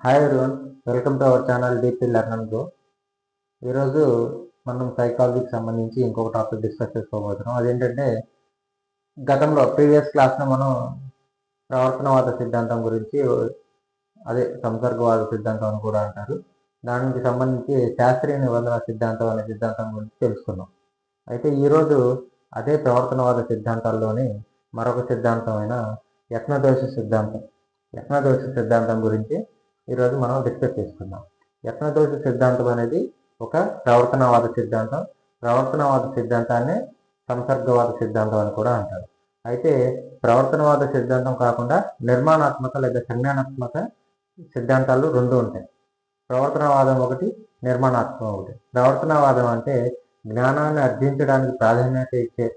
Hi everyone welcome to our channel DP learner go ఈరోజు మనం సైకాలజీకి సంబంధించి ఇంకొక టాపిక్ డిస్కస్ చేసుకోబోతున్నాం. అదేంటంటే గతంలో ప్రీవియస్ క్లాస్లో మనం ప్రవర్తనవాద సిద్ధాంతం గురించి అదే సంసర్గవాద సిద్ధాంతం అని కూడా అంటారు. దానికి సంబంధించి శాస్త్రీయ నిబంధన సిద్ధాంతం అనే సిద్ధాంతం గురించి తెలుసుకున్నాం. అయితే ఈరోజు అదే ప్రవర్తనవాద సిద్ధాంతాల్లోని మరొక సిద్ధాంతమైన యత్నదోష సిద్ధాంతం యత్నదోష సిద్ధాంతం గురించి ఈరోజు మనం డిస్కస్ చేసుకుందాం. యత్నదోష సిద్ధాంతం అనేది ఒక ప్రవర్తనవాద సిద్ధాంతం. ప్రవర్తనవాద సిద్ధాంతాన్ని సంసర్గవాద సిద్ధాంతం అని కూడా అంటారు. అయితే ప్రవర్తనవాద సిద్ధాంతం కాకుండా నిర్మాణాత్మక లేదా సంజ్ఞానాత్మక సిద్ధాంతాలు రెండు ఉంటాయి. ప్రవర్తనవాదం ఒకటి నిర్మాణాత్మకం ఒకటి. ప్రవర్తనవాదం అంటే జ్ఞానాన్ని అర్జించడానికి ప్రాధాన్యత ఇచ్చే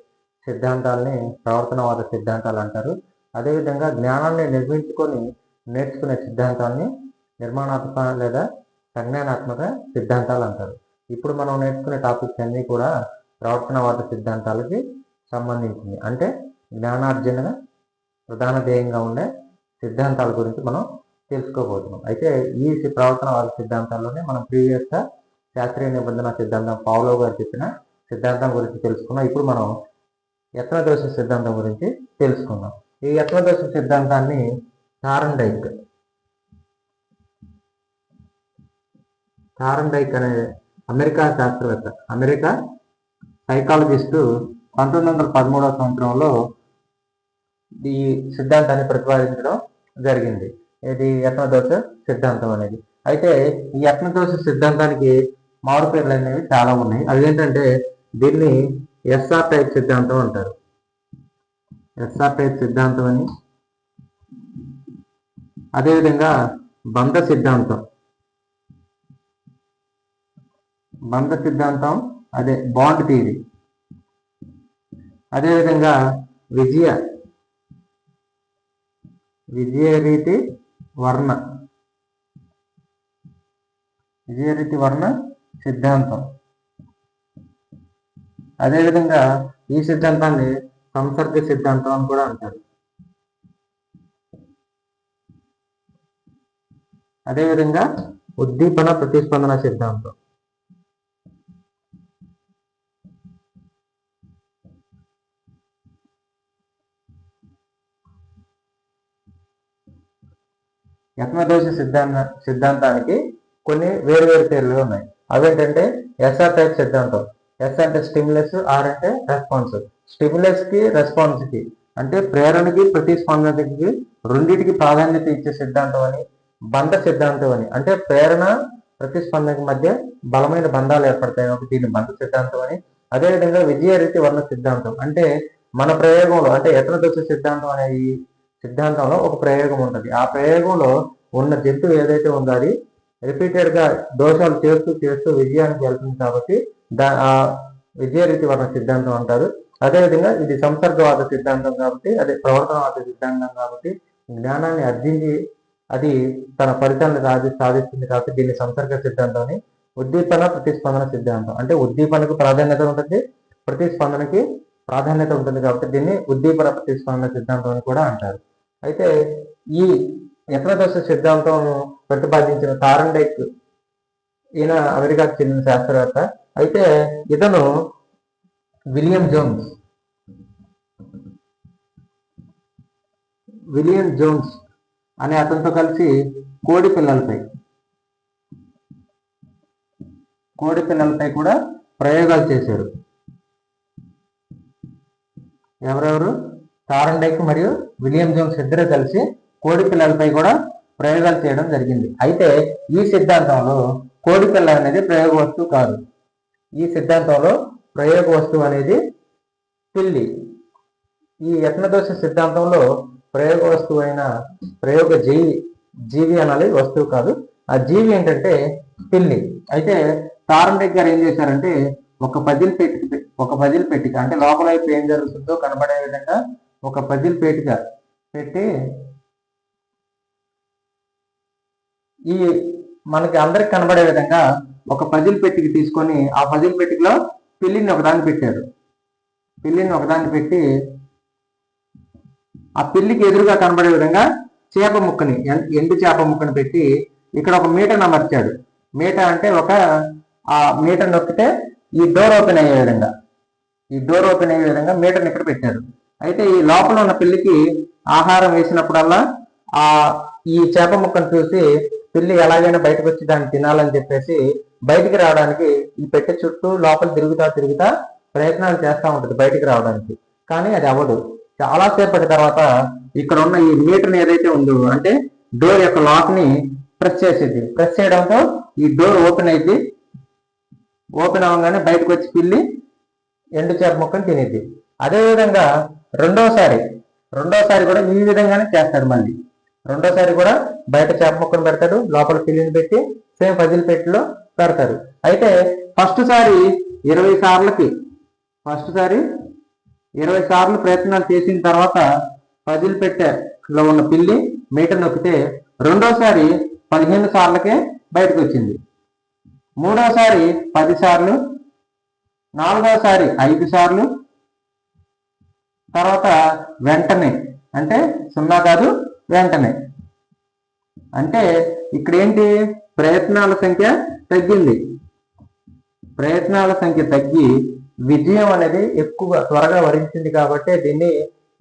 సిద్ధాంతాలని ప్రవర్తనవాద సిద్ధాంతాలు అంటారు. అదేవిధంగా జ్ఞానాన్ని నిర్మించుకొని నేర్చుకునే సిద్ధాంతాన్ని నిర్మాణాత్మక లేదా సంజ్ఞానాత్మక సిద్ధాంతాలు అంటారు. ఇప్పుడు మనం నేర్చుకునే టాపిక్స్ అన్నీ కూడా ప్రవర్తనవాద సిద్ధాంతాలకి సంబంధించింది అంటే జ్ఞానార్జన ప్రధాన ధ్యేయంగా ఉండే సిద్ధాంతాల గురించి మనం తెలుసుకోబోతున్నాం. అయితే ఈ ప్రవర్తనవాద సిద్ధాంతాల్లోనే మనం ప్రీవియస్గా శాస్త్రీయ నిబంధన సిద్ధాంతం పావులో గారు చెప్పిన సిద్ధాంతం గురించి తెలుసుకున్నాం. ఇప్పుడు మనం యత్నదోష సిద్ధాంతం గురించి తెలుసుకుందాం. ఈ యత్నదోష సిద్ధాంతాన్ని థారండైక్ థారండైక్ అనే అమెరికా శాస్త్రవేత్త అమెరికా సైకాలజిస్టు పంతొమ్మిది వందల పదమూడవ సంవత్సరంలో ఈ సిద్ధాంతాన్ని ప్రతిపాదించడం జరిగింది. ఇది యత్నదోష సిద్ధాంతం అనేది. అయితే ఈ యత్నదోష సిద్ధాంతానికి మారు పేర్లు అనేవి చాలా ఉన్నాయి. అదేంటంటే దీన్ని ఎస్ఆర్ టైప్ సిద్ధాంతం అంటారు. ఎస్ఆర్ టైప్ సిద్ధాంతం అని. అదేవిధంగా బంధ సిద్ధాంతం. బంధ సిద్ధాంతం అదే బాండ్ థియరీ అదేవిధంగా విజయ విజయ రీతి వర్ణ విజయ రీతి వర్ణ సిద్ధాంతం. అదేవిధంగా ఈ సిద్ధాంతాన్ని సంసర్గ సిద్ధాంతం అని కూడా అంటారు. అదేవిధంగా ఉద్దీపన ప్రతిస్పందన సిద్ధాంతం. యత్నదోష సిద్ధాంత సిద్ధాంతానికి కొన్ని వేరు వేరు పేర్లు ఉన్నాయి. అవేంటంటే ఎస్ఆర్ టైప్ సిద్ధాంతం. ఎస్ అంటే స్టిమ్యులస్ ఆర్ అంటే రెస్పాన్స్ స్టిమ్యులస్కి రెస్పాన్స్కి అంటే ప్రేరణకి ప్రతిస్పందనకి రెండింటికి ప్రాధాన్యత ఇచ్చే సిద్ధాంతం అని బంధ సిద్ధాంతం అని. అంటే ప్రేరణ ప్రతిస్పందనకి మధ్య బలమైన బంధాలు ఏర్పడతాయి కాబట్టి దీన్ని బంధ సిద్ధాంతం అని. అదేవిధంగా విజయ రీతి వర్ణ సిద్ధాంతం. అంటే మన ప్రయోగంలో అంటే యత్నదోష సిద్ధాంతం అనే సిద్ధాంతంలో ఒక ప్రయోగం ఉంటుంది. ఆ ప్రయోగంలో ఉన్న జంతువు ఏదైతే ఉందో అది రిపీటెడ్గా దోషాలు చేస్తూ చేస్తూ విజయానికి వెళ్తుంది కాబట్టి దా ఆ విజయరీతి వర్ణ సిద్ధాంతం అంటారు. అదేవిధంగా ఇది సంసర్గవాద సిద్ధాంతం కాబట్టి అదే ప్రవర్తనవాద సిద్ధాంతం కాబట్టి జ్ఞానాన్ని అర్జించి అది తన ఫలితాలను సాధి సాధిస్తుంది కాబట్టి దీన్ని సంసర్గ సిద్ధాంతం అని ఉద్దీపన ప్రతిస్పందన సిద్ధాంతం. అంటే ఉద్దీపనకు ప్రాధాన్యత ఉంటుంది ప్రతిస్పందనకి ప్రాధాన్యత ఉంటుంది కాబట్టి దీన్ని ఉద్దీపన ప్రతిస్పందన సిద్ధాంతం అని కూడా అంటారు. అయితే ఈ యత్నదోష సిద్ధాంతం ప్రతిపాదించిన తారండైక్ ఈయన అమెరికాకు చెందిన శాస్త్రవేత్త. అయితే ఇతను విలియం జోన్స్. విలియం జోన్స్ అనే అతనితో కలిసి కోడి పిల్లలపై కోడి పిల్లలపై కూడా ప్రయోగాలు చేశారు. ఎవరెవరు? తారండైక్ మరియు విలియం జోన్స్ ఇద్దరు కలిసి కోడి పిల్లలపై కూడా ప్రయోగాలు చేయడం జరిగింది. అయితే ఈ సిద్ధాంతంలో కోడి పిల్ల అనేది ప్రయోగ వస్తువు కాదు. ఈ సిద్ధాంతంలో ప్రయోగ వస్తువు అనేది పిల్లి. ఈ యత్నదోష సిద్ధాంతంలో ప్రయోగ వస్తువు అయిన ప్రయోగ జీవి జీవి అనాలి వస్తువు కాదు. ఆ జీవి ఏంటంటే పిల్లి. అయితే తారండెక్ గారు ఏం చేశారంటే ఒక పజిల్ పెట్టి ఒక పజిల్ పెట్టిక అంటే లోపల ఏం జరుగుతుందో కనబడే విధంగా ఒక పజిల్ పేటిక పెట్టి ఈ మనకి అందరికి కనబడే విధంగా ఒక పజిల్ పెట్టికి తీసుకొని ఆ పజిల్ పెట్టికలో పిల్లిని ఒకదాన్ని పెట్టారు. పిల్లిని ఒకదాన్ని పెట్టి ఆ పిల్లికి ఎదురుగా కనబడే విధంగా చేప ముక్కని ఎం- ఎండు చేప ముక్కని పెట్టి ఇక్కడ ఒక మీటర్ని అమర్చాడు. మీటర్ అంటే ఒక ఆ మీటర్ నొక్కితే ఈ డోర్ ఓపెన్ అయ్యే విధంగా ఈ డోర్ ఓపెన్ అయ్యే విధంగా మీటర్ని ఇక్కడ పెట్టారు. అయితే ఈ లోపల ఉన్న పిల్లికి ఆహారం వేసినప్పుడల్లా ఆ ఈ చేప ముక్కను చూసి పిల్లి ఎలాగైనా బయటకు వచ్చి దాన్ని తినాలని చెప్పేసి బయటికి రావడానికి ఈ పెట్టె చుట్టూ లోపల తిరుగుతా తిరుగుతా ప్రయత్నాలు చేస్తూ ఉంటుంది బయటికి రావడానికి. కానీ అది అవ్వదు. చాలా సేపటి తర్వాత ఇక్కడ ఉన్న ఈ మీటర్ని ఏదైతే ఉందో అంటే డోర్ యొక్క లాక్ని ప్రెస్ చేసేది. ప్రెస్ చేయడంతో ఈ డోర్ ఓపెన్ అయింది ఓపెన్ అవ్వగానే బయటకు వచ్చి పిల్లి ఎండు చేప ముక్కను తినేది. అదేవిధంగా రెండోసారి రెండోసారి కూడా ఈ విధంగానే చేస్తాడు మళ్ళీ. రెండోసారి కూడా బయట చేప ముక్కను పెడతాడు లోపల పిల్లిని పెట్టి సేమ్ పజిల్ పెట్టిలో పెడతారు అయితే ఫస్ట్ సారి ఇరవై సార్లకి ఫస్ట్ సారి ఇరవై సార్లు ప్రయత్నాలు చేసిన తర్వాత పజిల్ పెట్టెలో ఉన్న పిల్లి మీటర్ నొక్కితే రెండోసారి పదిహేను సార్లకే బయటకు వచ్చింది మూడోసారి పది సార్లు నాలుగోసారి ఐదు సార్లు తర్వాత వెంటనే అంటే సున్నా కాదు వెంటనే. అంటే ఇక్కడ ఏంటి ప్రయత్నాల సంఖ్య తగ్గింది. ప్రయత్నాల సంఖ్య తగ్గి విజయం అనేది ఎక్కువ త్వరగా వరించింది కాబట్టి దీన్ని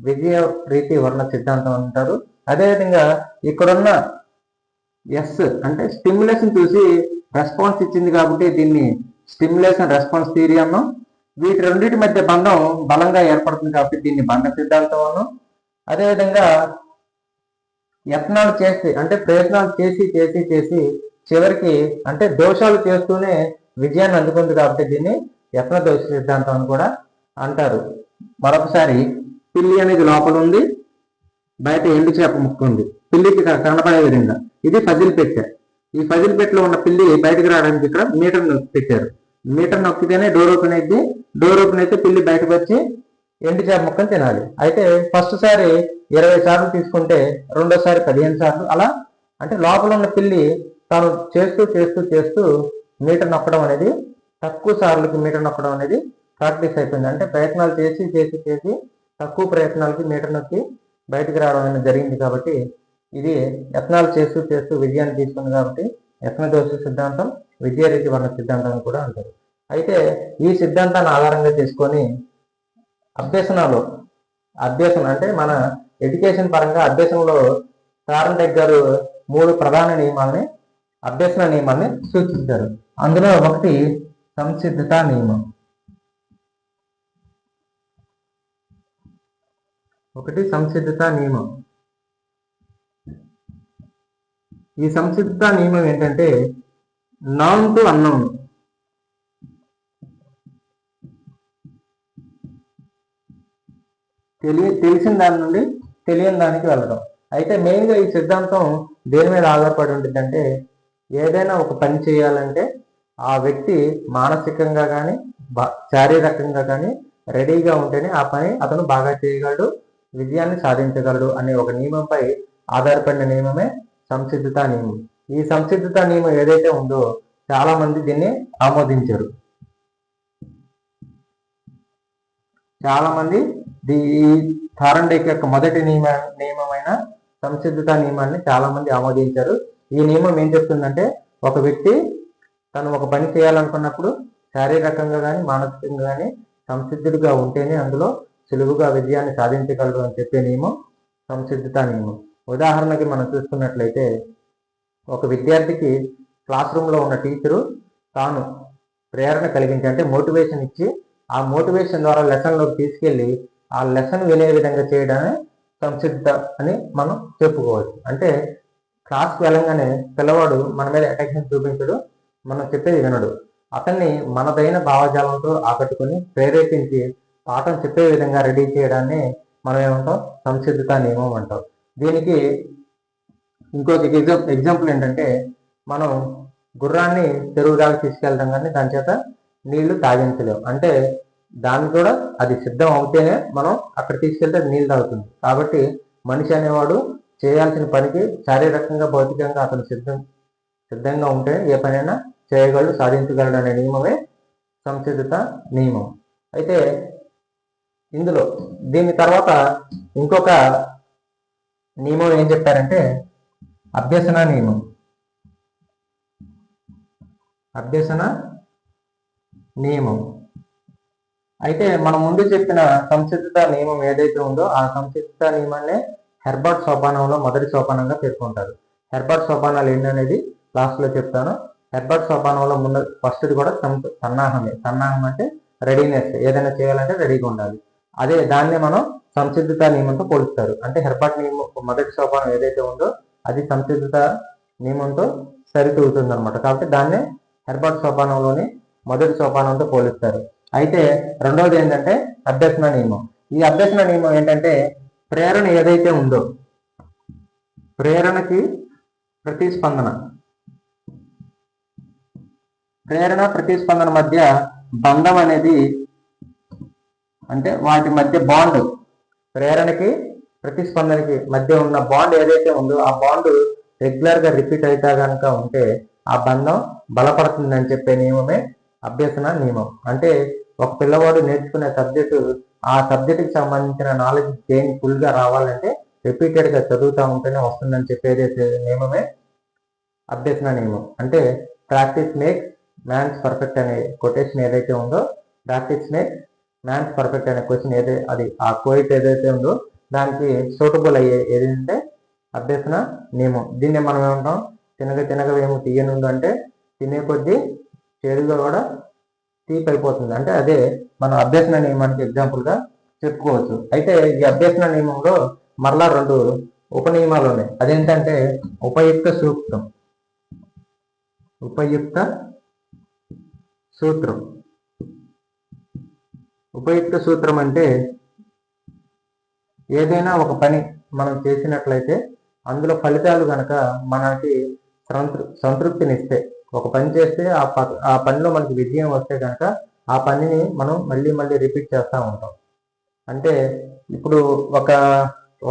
విజయ రీతి వర్ణ సిద్ధాంతం అంటారు. అదేవిధంగా ఇక్కడున్న ఎస్ అంటే స్టిమ్యులేషన్ చూసి రెస్పాన్స్ ఇచ్చింది కాబట్టి దీన్ని స్టిమ్యులేషన్ రెస్పాన్స్ థియరీ అన్నాం. వీటి రెండింటి మధ్య బంధం బలంగా ఏర్పడుతుంది కాబట్టి దీన్ని బంధ సిద్ధాంతం అన్నాం అదేవిధంగా యత్నాలు చేసి అంటే ప్రయత్నాలు చేసి చేసి చేసి చివరికి అంటే దోషాలు చేస్తూనే విజయాన్ని అందుకుంది కాబట్టి దీన్ని యత్న దోష సిద్ధాంతం అని కూడా అంటారు. మరొకసారి పిల్లి అనేది లోపల ఉంది బయట ఎండు చేప ముక్కు ఉంది. పిల్లికి కనపడే విధంగా. ఇది ఫజిల్ పెట్టె. ఈ ఫజిల్ పెట్టెలో ఉన్న పిల్లి బయటకు రావడానికి ఇక్కడ మీటర్ పెట్టారు. మీటర్ నొక్కితేనే డోర్ ఓపెన్ అయితే డోర్ ఓపెన్ అయితే పిల్లి బయటకు వచ్చి ఎండు చేప ముక్కను తినాలి. అయితే ఫస్ట్ సారి ఇరవై సార్లు తీసుకుంటే రెండోసారి పదిహేను సార్లు అలా అంటే లోపల ఉన్న పిల్లి తాను చేస్తూ చేస్తూ చేస్తూ మీటర్ నొక్కడం అనేది తక్కువ సార్లకి మీటర్ నొక్కడం అనేది ప్రాక్టీస్ అయిపోయింది. అంటే ప్రయత్నాలు చేసి చేసి చేసి తక్కువ ప్రయత్నాలకి మీటర్ నొక్కి బయటకు రావడం అనేది జరిగింది కాబట్టి ఇది యత్నాలు చేస్తూ చేస్తూ విజయాన్ని తీసుకుంది కాబట్టి యత్న దోష సిద్ధాంతం విద్యారీతి వర్ణ సిద్ధాంతం కూడా అంటారు. అయితే ఈ సిద్ధాంతాన్ని ఆధారంగా తీసుకొని అభ్యసనాలు అభ్యసన అంటే మన ఎడ్యుకేషన్ పరంగా అభ్యసనంలో తారంటెక్ గారు మూడు ప్రధాన నియమాలని అభ్యసన నియమాన్ని సూచించారు అందులో ఒకటి సంసిద్ధత నియమం. ఒకటి సంసిద్ధత నియమం. ఈ సంసిద్ధత నియమం ఏంటంటే నాన్ టు అన్నౌన్. తెలియ తెలిసిన దాని నుండి తెలియని దానికి వెళ్ళడం. అయితే మెయిన్గా ఈ సిద్ధాంతం దేని మీద ఆధారపడి ఉంటుందంటే ఏదైనా ఒక పని చేయాలంటే ఆ వ్యక్తి మానసికంగా కానీ శారీరకంగా కానీ రెడీగా ఉంటేనే ఆ పని అతను బాగా చేయగలడు విజయాన్ని సాధించగలడు అనే ఒక నియమంపై ఆధారపడిన నియమమే సంసిద్ధత నియమం. ఈ సంసిద్ధత నియమం ఏదైతే ఉందో చాలా మంది దీన్ని ఆమోదించారు. చాలా మంది ది- థారండేక్ యొక్క మొదటి నియమ నియమమైన సంసిద్ధత నియమాన్ని చాలా మంది ఆమోదించారు. ఈ నియమం ఏం చెప్తుందంటే ఒక వ్యక్తి తను ఒక పని చేయాలనుకున్నప్పుడు శారీరకంగా కానీ మానసికంగా కానీ సంసిద్ధుడిగా ఉంటేనే అందులో సులువుగా విజయాన్ని సాధించగలరు అని చెప్పే నియమం సంసిద్ధత నియమం. ఉదాహరణకి మనం చూసుకున్నట్లయితే ఒక విద్యార్థికి క్లాస్ రూమ్లో ఉన్న టీచరు తాను ప్రేరణ కలిగించి అంటే మోటివేషన్ ఇచ్చి ఆ మోటివేషన్ ద్వారా లెసన్లోకి తీసుకెళ్ళి ఆ లెసన్ వినే విధంగా చేయడమే సంసిద్ధ అని మనం చెప్పుకోవచ్చు. అంటే క్లాస్ వెళ్ళంగానే పిల్లవాడు మన మీద అటెన్షన్ చూపించడు మనం చెప్పేది వినడు. అతన్ని మనదైన భావజాలంతో ఆకట్టుకొని ప్రేరేపించి పాఠం చెప్పే విధంగా రెడీ చేయడాన్ని మనం ఏమంటాం? సంసిద్ధత నియమం అంటాం. దీనికి ఇంకొక ఎగ్జామ్ ఎగ్జాంపుల్ ఏంటంటే మనం గుర్రాన్ని చెరువు దాకా తీసుకెళ్తాం కానీ దాని చేత నీళ్ళు తాగించలేం. అంటే దాన్ని కూడా అది సిద్ధం అవుతేనే మనం అక్కడ తీసుకెళ్తే నీళ్ళు తాగుతుంది. కాబట్టి మనిషి అనేవాడు చేయాల్సిన పనికి శారీరకంగా భౌతికంగా అతను సిద్ధం సిద్ధంగా ఉంటే ఏ పనైనా చేయగలడు సాధించగలడు అనే నియమమే సంసిద్ధత నియమం. అయితే ఇందులో దీని తర్వాత ఇంకొక నియమం ఏం చెప్పారంటే అభ్యసన నియమం. అభ్యసన నియమం. అయితే మనం ముందు చెప్పిన సంసిద్ధత నియమం ఏదైతే ఉందో ఆ సంసిద్ధత నియమాన్ని హెర్బర్ట్ సోపానంలో మొదటి సోపానంగా పేర్కొంటారు. హెర్బర్ట్ సోపానాలు ఏంటనేది లాస్ట్లో చెప్తాను. హెర్బర్ట్ సోపానంలో ముందు ఫస్ట్ కూడా సన్నాహమే. సన్నాహం అంటే రెడీనెస్ ఏదైనా చేయాలంటే రెడీగా ఉండాలి. అదే దాన్నే మనం సంసిద్ధత నియమంతో పోలుస్తారు. అంటే హెర్బర్ట్ నియమం మొదటి సోపానం ఏదైతే ఉందో అది సంసిద్ధత నియమంతో సరితూగుతుంది అనమాట కాబట్టి దాన్నే హెర్బర్ట్ సోపానంలోని మొదటి సోపానంతో పోలుస్తారు. అయితే రెండవది ఏంటంటే అభ్యసన నియమం. ఈ అభ్యసన నియమం ఏంటంటే ప్రేరణ ఏదైతే ఉందో ప్రేరణకి ప్రతిస్పందన. ప్రేరణ ప్రతిస్పందన మధ్య బంధం అనేది అంటే వాటి మధ్య బాండ్ ప్రేరణకి ప్రతిస్పందనకి మధ్య ఉన్న బాండ్ ఏదైతే ఉందో ఆ బాండ్ రెగ్యులర్గా రిపీట్ అవుతా కనుక ఉంటే ఆ బంధం బలపడుతుందని చెప్పే నియమమే అభ్యసన నియమం. అంటే ఒక పిల్లవాడు నేర్చుకునే సబ్జెక్టు ఆ సబ్జెక్టుకి సంబంధించిన నాలెడ్జ్ గెయిన్ ఫుల్గా రావాలంటే రిపీటెడ్గా చదువుతూ ఉంటేనే వస్తుందని చెప్పేది నియమమే అభ్యసన నియమం. అంటే ప్రాక్టీస్ మేక్ మ్యాన్స్ పర్ఫెక్ట్ అనే కొటేషన్ ఏదైతే ఉందో ప్రాక్టీస్ మేక్ మ్యాన్స్ పర్ఫెక్ట్ అనే క్వశ్చన్ ఏదైతే అది ఆ కోయిట్ ఏదైతే ఉందో దానికి సూటబుల్ అయ్యే ఏదంటే అభ్యసన నియమం. దీన్ని మనం ఏమంటాం? తినగ తినగ ఏమో తీయనుండు అంటే తినే కొద్దీ చేదుగా కూడా తీపి అయిపోతుంది. అంటే అదే మనం అభ్యసన నియమానికి ఎగ్జాంపుల్గా చెప్పుకోవచ్చు. అయితే ఈ అభ్యసన నియమంలో మరలా రెండు ఉప నియమాలు ఉన్నాయి అదేంటంటే ఉపయుక్త సూక్తం ఉపయుక్త సూత్రం. ఉపయుక్త సూత్రం అంటే ఏదైనా ఒక పని మనం చేసినట్లయితే అందులో ఫలితాలు కనుక మనకి సంతృ సంతృప్తినిస్తే ఒక పని చేస్తే ఆ ప ఆ పనిలో మనకి విజయం వస్తే కనుక ఆ పనిని మనం మళ్ళీ మళ్ళీ రిపీట్ చేస్తూ ఉంటాం. అంటే ఇప్పుడు ఒక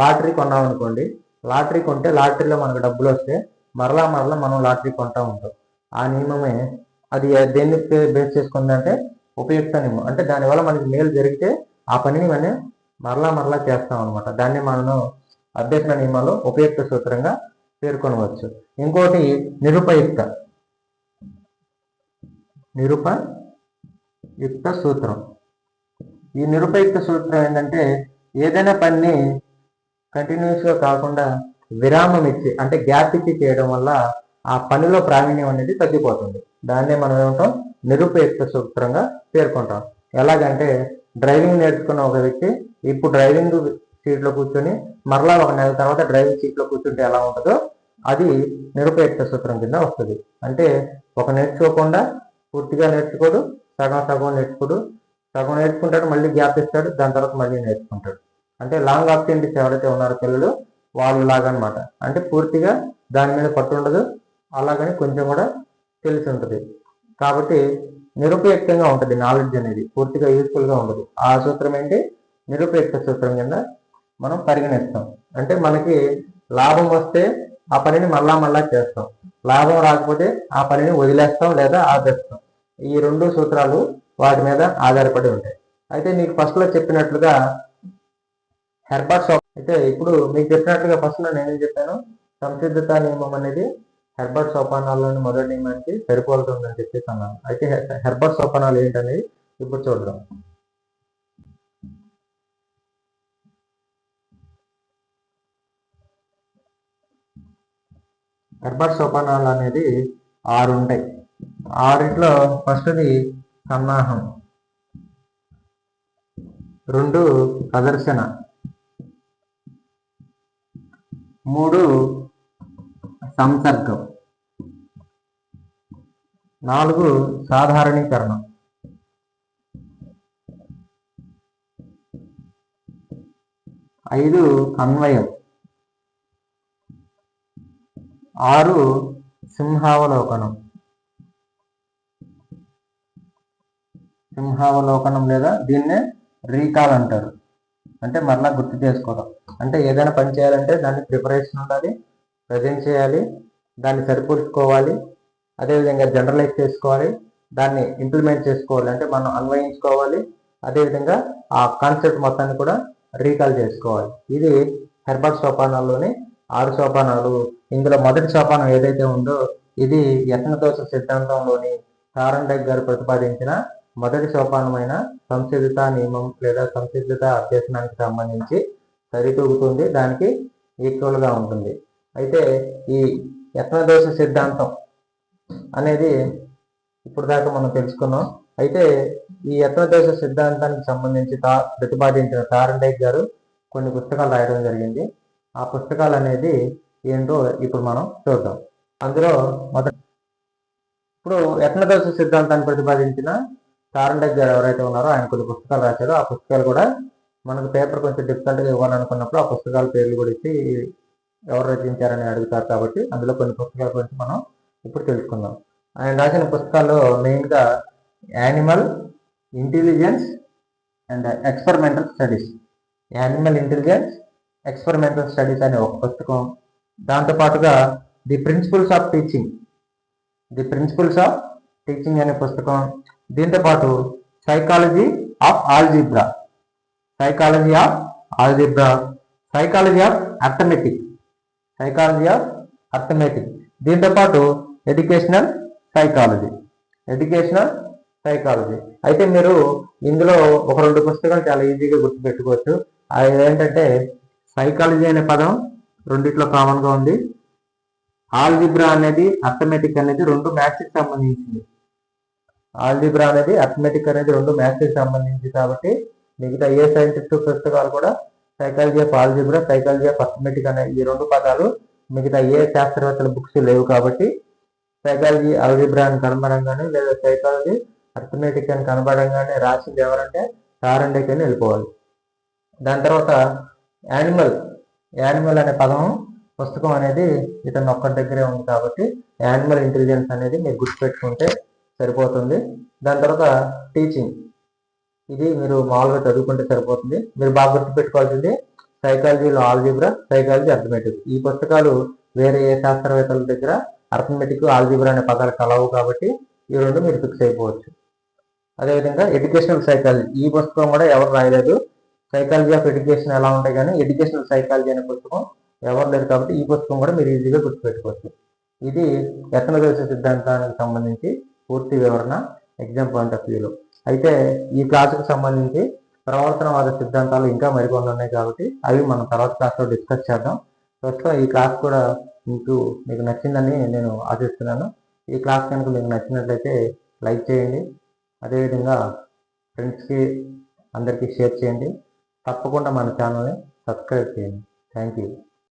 లాటరీ కొన్నాం అనుకోండి లాటరీ కొంటే లాటరీలో మనకు డబ్బులు వస్తే మరలా మరలా మనం లాటరీ కొంటూ ఉంటాం. ఆ నియమమే అది దేన్ని బేస్ చేసుకుందంటే ఉపయుక్త నియమం. అంటే దానివల్ల మనకి మేలు జరిగితే ఆ పనిని మనం మరలా మరలా చేస్తాం అనమాట దాన్ని మనం అభ్యసన నియమాలు ఉపయుక్త సూత్రంగా పేర్కొనవచ్చు. ఇంకోటి నిరుపయుక్త. నిరుపయుక్త సూత్రం. ఈ నిరుపయుక్త సూత్రం ఏంటంటే ఏదైనా పనిని కంటిన్యూస్గా కాకుండా విరామం ఇచ్చి అంటే గ్యాప్ ఇచ్చి చేయడం వల్ల ఆ పనిలో ప్రావీణ్యం అనేది తగ్గిపోతుంది. దాన్నే మనం ఏమంటాం? నిరుపయుక్త సూత్రంగా పేర్కొంటాం. ఎలాగంటే డ్రైవింగ్ నేర్చుకున్న ఒక వ్యక్తి ఇప్పుడు డ్రైవింగ్ సీట్లో కూర్చొని మరలా ఒక నెల తర్వాత డ్రైవింగ్ సీట్లో కూర్చుంటే ఎలా ఉంటుందో అది నిరుపయుక్త సూత్రం కింద వస్తుంది. అంటే ఒక నేర్చుకోకుండా పూర్తిగా నేర్చుకోడు సగం సగం నేర్చుకోడు. సగం నేర్చుకుంటాడు మళ్ళీ గ్యాప్ ఇస్తాడు దాని తర్వాత మళ్ళీ నేర్చుకుంటాడు. అంటే లాంగ్ ఆప్షన్స్ ఎవరైతే ఉన్నారో పిల్లలు వాళ్ళు లాగా అంటే పూర్తిగా దాని మీద పట్టు ఉండదు అలాగని కొంచెం కూడా తెలిసి ఉంటుంది. కాబట్టి నిరుపయుక్తంగా ఉంటుంది నాలెడ్జ్ అనేది పూర్తిగా యూస్ఫుల్గా ఉండదు. ఆ సూత్రం ఏంటి? నిరుపయుక్త సూత్రం కింద మనం పరిగణిస్తాం. అంటే మనకి లాభం వస్తే ఆ పనిని మళ్ళా మళ్ళా చేస్తాం. లాభం రాకపోతే ఆ పనిని వదిలేస్తాం లేదా ఆపేస్తాం. ఈ రెండు సూత్రాలు వాటి మీద ఆధారపడి ఉంటాయి. అయితే నీకు ఫస్ట్లో చెప్పినట్లుగా హెర్బర్ట్ సోప్ అయితే ఇప్పుడు మీకు చెప్పినట్లుగా ఫస్ట్లో నేనేం చెప్పాను? సంసిద్ధత నియమం అనేది హెర్బర్ట్ సోపానాల్లోని మొదటి నియమానికి సరిపోతుందని చెప్పేసి అన్నాను. అయితే హెర్బర్ హెర్బర్ట్ సోపానాలు ఏంటనేది ఇప్పుడు చూద్దాం. హెర్బర్ట్ సోపానాలు అనేది ఆరు ఉంటాయి. ఆరింట్లో ఫస్ట్ది సన్నాహం. రెండు ప్రదర్శన. మూడు సంసర్గం. నాలుగు సాధారణీకరణం. ఐదు అన్వయం. ఆరు సింహావలోకనం. సింహావలోకనం లేదా దీన్నే రీకాల్ అంటారు. అంటే మరలా గుర్తు చేసుకోవడం. అంటే ఏదైనా పని చేయాలంటే దాన్ని ప్రిపరేషన్ ఉండాలి ప్రజెంట్ చేయాలి దాన్ని సరిపోల్చుకోవాలి అదేవిధంగా జనరలైజ్ చేసుకోవాలి దాన్ని ఇంప్లిమెంట్ చేసుకోవాలి. అంటే మనం అన్వయించుకోవాలి అదేవిధంగా ఆ కాన్సెప్ట్ మొత్తాన్ని కూడా రీకాల్ చేసుకోవాలి. ఇది హెర్బర్ట్ సోపానాల్లోని ఆరు సోపానాలు. ఇందులో మొదటి సోపానం ఏదైతే ఉందో ఇది యత్నదోష సిద్ధాంతంలోని తారండెక్ గారు ప్రతిపాదించిన మొదటి సోపానమైన సంసిద్ధత నియమం లేదా సంసిద్ధత అభ్యసనానికి సంబంధించి సరితూగుతుంది. దానికి ఈక్వల్గా ఉంటుంది. అయితే ఈ యత్నదోష సిద్ధాంతం అనేది ఇప్పుడు దాకా మనం తెలుసుకున్నాం. అయితే ఈ యత్నదోష సిద్ధాంతానికి సంబంధించి తా ప్రతిపాదించిన తారండేక్ గారు కొన్ని పుస్తకాలు రాయడం జరిగింది. ఆ పుస్తకాలు అనేది ఏంటో ఇప్పుడు మనం చూద్దాం. అందులో మొదటి ఇప్పుడు యత్నదోష సిద్ధాంతాన్ని ప్రతిపాదించిన తారండేక్ గారు ఎవరైతే ఉన్నారో ఆయన కొన్ని పుస్తకాలు రాశారో. ఆ పుస్తకాలు కూడా మనకు పేపర్ కొంచెం డిఫికల్ట్గా ఇవ్వాలనుకున్నప్పుడు ఆ పుస్తకాల పేర్లు కూడా ఇచ్చి ఎవరు రచించారని అడుగుతారు కాబట్టి అందులో కొన్ని పుస్తకాల గురించి మనం ఇప్పుడు తెలుసుకుందాం. ఆయన రాసిన పుస్తకాల్లో మెయిన్గా animal intelligence and experimental studies. Animal intelligence experimental studies అనే ఒక పుస్తకం. దాంతోపాటుగా the principles of teaching the principles of teaching అనే పుస్తకం. దీంతోపాటు psychology of algebra psychology of algebra psychology of arithmetic psychology of arithmetic దీంతోపాటు ఎడ్యుకేషనల్ సైకాలజీ ఎడ్యుకేషనల్ సైకాలజీ అయితే మీరు ఇందులో ఒక రెండు పుస్తకాలు చాలా ఈజీగా గుర్తుపెట్టుకోవచ్చు. అది ఏంటంటే సైకాలజీ అనే పదం రెండిట్లో కామన్గా ఉంది. ఆల్జిబ్రా అనేది అథమెటిక్ అనేది రెండు మ్యాథ్స్కి సంబంధించింది. ఆల్జిబ్రా అనేది అథమెటిక్ అనేది రెండు మ్యాథ్స్కి సంబంధించి కాబట్టి మిగతా ఏ సైంటిఫిక్ పుస్తకాలు కూడా psychology of algebra psychology of arithmetic అనే ఈ రెండు పదాలు మిగతా ఏ శాస్త్రవేత్తల బుక్స్ లేవు కాబట్టి సైకాలజీ ఆల్జిబ్రా అని కనబడంగానే లేదా సైకాలజీ అథమెటిక్ అని కనబడంగానే రాసింది ఎవరంటే తారండేక్ అని వెళ్ళిపోవాలి. దాని తర్వాత యానిమల్. యానిమల్ అనే పదం పుస్తకం అనేది ఇతను ఒక్కరి దగ్గరే ఉంది కాబట్టి యానిమల్ ఇంటెలిజెన్స్ అనేది మీరు గుర్తుపెట్టుకుంటే సరిపోతుంది. దాని తర్వాత టీచింగ్. ఇది మీరు మామూలుగా చదువుకుంటే సరిపోతుంది. మీరు బాగా గుర్తుపెట్టుకోవాల్సింది సైకాలజీలో ఆల్జీబ్రా సైకాలజీ అర్థమెటిక్ ఈ పుస్తకాలు వేరే ఏ శాస్త్రవేత్తల దగ్గర అర్థమెటిక్ ఆల్జీబ్రా అనే పదాలు కలవు కాబట్టి ఈ రెండు మీరు ఫిక్స్ అయిపోవచ్చు. అదేవిధంగా ఎడ్యుకేషనల్ సైకాలజీ. ఈ పుస్తకం కూడా ఎవరు రాయలేదు. సైకాలజీ ఆఫ్ ఎడ్యుకేషన్ ఎలా ఉంటాయి కానీ ఎడ్యుకేషనల్ సైకాలజీ అనే పుస్తకం ఎవరు లేదు కాబట్టి ఈ పుస్తకం కూడా మీరు ఈజీగా గుర్తుపెట్టుకోవచ్చు. ఇది యత్నదోష సిద్ధాంతానికి సంబంధించి పూర్తి వివరణ ఎగ్జామ్ పాయింట్ ఆఫ్ వ్యూలో అయితే ఈ క్లాసుకు సంబంధించి ప్రవర్తనవాద సిద్ధాంతాలు ఇంకా మరికొన్ని ఉన్నాయి కాబట్టి అవి మనం తర్వాత క్లాస్లో డిస్కస్ చేద్దాం. ప్రస్తుతం ఈ క్లాస్ కూడా మీకు మీకు నచ్చిందని నేను ఆశిస్తున్నాను. ఈ క్లాస్ కనుక మీకు నచ్చినట్లయితే లైక్ చేయండి. అదేవిధంగా ఫ్రెండ్స్కి అందరికీ షేర్ చేయండి. తప్పకుండా మన ఛానల్ని సబ్స్క్రైబ్ చేయండి. Thank you.